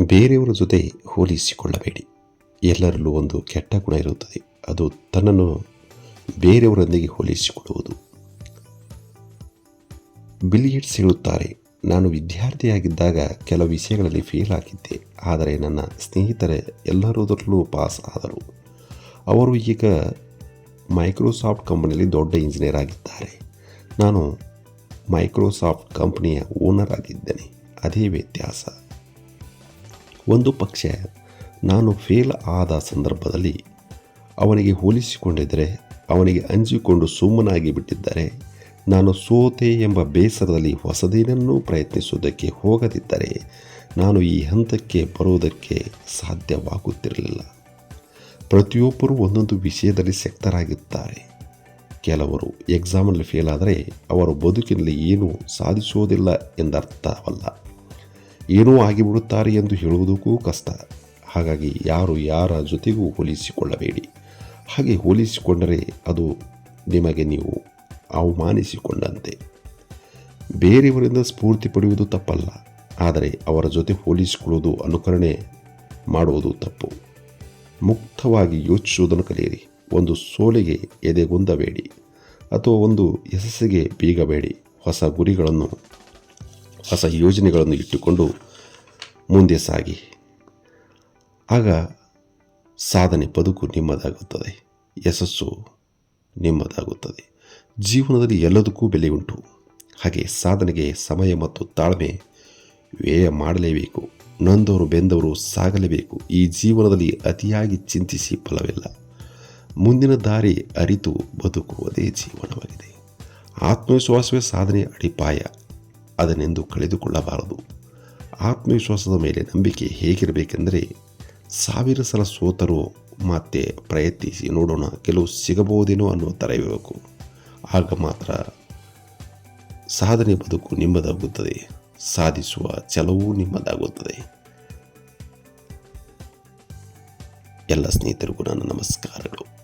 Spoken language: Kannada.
ಬೇರೆಯವರ ಜೊತೆ ಹೋಲಿಸಿಕೊಳ್ಳಬೇಡಿ. ಎಲ್ಲರಲ್ಲೂ ಒಂದು ಕೆಟ್ಟ ಗುಣ ಇರುತ್ತದೆ. ಅದು ತನ್ನನ್ನು ಬೇರೆಯವರೊಂದಿಗೆ ಹೋಲಿಸಿಕೊಳ್ಳುವುದು. ಬಿಲಿಯೇಟ್ಸ್ ಹೇಳುತ್ತಾರೆ, ನಾನು ವಿದ್ಯಾರ್ಥಿಯಾಗಿದ್ದಾಗ ಕೆಲವು ವಿಷಯಗಳಲ್ಲಿ ಫೇಲ್ ಆಗಿದ್ದೆ. ಆದರೆ ನನ್ನ ಸ್ನೇಹಿತರೆ ಎಲ್ಲರದರಲ್ಲೂ ಪಾಸ್ ಆದರು. ಅವರು ಈಗ ಮೈಕ್ರೋಸಾಫ್ಟ್ ಕಂಪನಿಯಲ್ಲಿ ದೊಡ್ಡ ಇಂಜಿನಿಯರ್ ಆಗಿದ್ದಾರೆ. ನಾನು ಮೈಕ್ರೋಸಾಫ್ಟ್ ಕಂಪನಿಯ ಓನರ್ ಆಗಿದ್ದೇನೆ. ಅದೇ ವ್ಯತ್ಯಾಸ. ಒಂದು ಪಕ್ಷ ನಾನು ಫೇಲ್ ಆದ ಸಂದರ್ಭದಲ್ಲಿ ಅವನಿಗೆ ಹೋಲಿಸಿಕೊಂಡಿದ್ದರೆ, ಅವನಿಗೆ ಅಂಜಿಕೊಂಡು ಸುಮ್ಮನಾಗಿ ಬಿಟ್ಟಿದ್ದರೆ, ನಾನು ಸೋತೆ ಎಂಬ ಬೇಸರದಲ್ಲಿ ಹೊಸದೇನನ್ನೂ ಪ್ರಯತ್ನಿಸುವುದಕ್ಕೆ ಹೋಗದಿದ್ದರೆ, ನಾನು ಈ ಹಂತಕ್ಕೆ ಬರುವುದಕ್ಕೆ ಸಾಧ್ಯವಾಗುತ್ತಿರಲಿಲ್ಲ. ಪ್ರತಿಯೊಬ್ಬರೂ ಒಂದೊಂದು ವಿಷಯದಲ್ಲಿ ಶಕ್ತರಾಗಿದ್ದಾರೆ ಕೆಲವರು ಎಕ್ಸಾಮಲ್ಲಿ ಫೇಲ್ ಆದರೆ ಅವರು ಬದುಕಿನಲ್ಲಿ ಏನೂ ಸಾಧಿಸುವುದಿಲ್ಲ ಎಂದರ್ಥವಲ್ಲ. ಏನೂ ಆಗಿಬಿಡುತ್ತಾರೆ ಎಂದು ಹೇಳುವುದಕ್ಕೂ ಕಷ್ಟ. ಹಾಗಾಗಿ ಯಾರು ಯಾರ ಜೊತೆಗೂ ಹೋಲಿಸಿಕೊಳ್ಳಬೇಡಿ. ಹಾಗೆ ಹೋಲಿಸಿಕೊಂಡರೆ ಅದು ನಿಮಗೆ ನೀವು ಅವಮಾನಿಸಿಕೊಂಡಂತೆ. ಬೇರೆಯವರಿಂದ ಸ್ಫೂರ್ತಿ ಪಡೆಯುವುದು ತಪ್ಪಲ್ಲ. ಆದರೆ ಅವರ ಜೊತೆ ಹೋಲಿಸಿಕೊಳ್ಳುವುದು ಅನುಕರಣೆ ಮಾಡುವುದು ತಪ್ಪು. ಮುಕ್ತವಾಗಿ ಯೋಚಿಸುವುದನ್ನು ಕಲಿಯಿರಿ. ಒಂದು ಸೋಲಿಗೆ ಎದೆಗುಂದಬೇಡಿ. ಅಥವಾ ಒಂದು ಯಶಸ್ಸಿಗೆ ಬೀಗಬೇಡಿ. ಹೊಸ ಗುರಿಗಳನ್ನು ಹೊಸ ಯೋಜನೆಗಳನ್ನು ಇಟ್ಟುಕೊಂಡು ಮುಂದೆ ಸಾಗಿ. ಆಗ ಸಾಧನೆ ಬದುಕು ನಿಮ್ಮದಾಗುತ್ತದೆ, ಯಶಸ್ಸು ನಿಮ್ಮದಾಗುತ್ತದೆ. ಜೀವನದಲ್ಲಿ ಎಲ್ಲದಕ್ಕೂ ಬೆಲೆ ಉಂಟು. ಹಾಗೆ ಸಾಧನೆಗೆ ಸಮಯ ಮತ್ತು ತಾಳ್ಮೆ ವ್ಯಯ ಮಾಡಲೇಬೇಕು. ನೊಂದವರು ಬೆಂದವರು ಸಾಗಲೇಬೇಕು. ಈ ಜೀವನದಲ್ಲಿ ಅತಿಯಾಗಿ ಚಿಂತಿಸಿ ಫಲವಿಲ್ಲ. ಮುಂದಿನ ದಾರಿ ಅರಿತು ಬದುಕುವುದೇ ಜೀವನವಾಗಿದೆ. ಆತ್ಮವಿಶ್ವಾಸವೇ ಸಾಧನೆ ಅಡಿಪಾಯ. ಅದನ್ನೆಂದು ಕಳೆದುಕೊಳ್ಳಬಾರದು. ಆತ್ಮವಿಶ್ವಾಸದ ಮೇಲೆ ನಂಬಿಕೆ ಹೇಗಿರಬೇಕೆಂದರೆ ಸಾವಿರ ಸಲ ಸೋತರೂ ಮತ್ತೆ ಪ್ರಯತ್ನಿಸಿ ನೋಡೋಣ ಕೆಲವು ಸಿಗಬಹುದೇನೋ ಅನ್ನುವ ಥರ ಇರಬೇಕು ಆಗ ಮಾತ್ರ ಸಾಧನೆ ಬದುಕು ನಿಮ್ಮದಾಗುತ್ತದೆ. ಸಾಧಿಸುವ ಛಲವೂ ನಿಮ್ಮದಾಗುತ್ತದೆ. ಎಲ್ಲ ಸ್ನೇಹಿತರಿಗೂ ನನ್ನ ನಮಸ್ಕಾರಗಳು.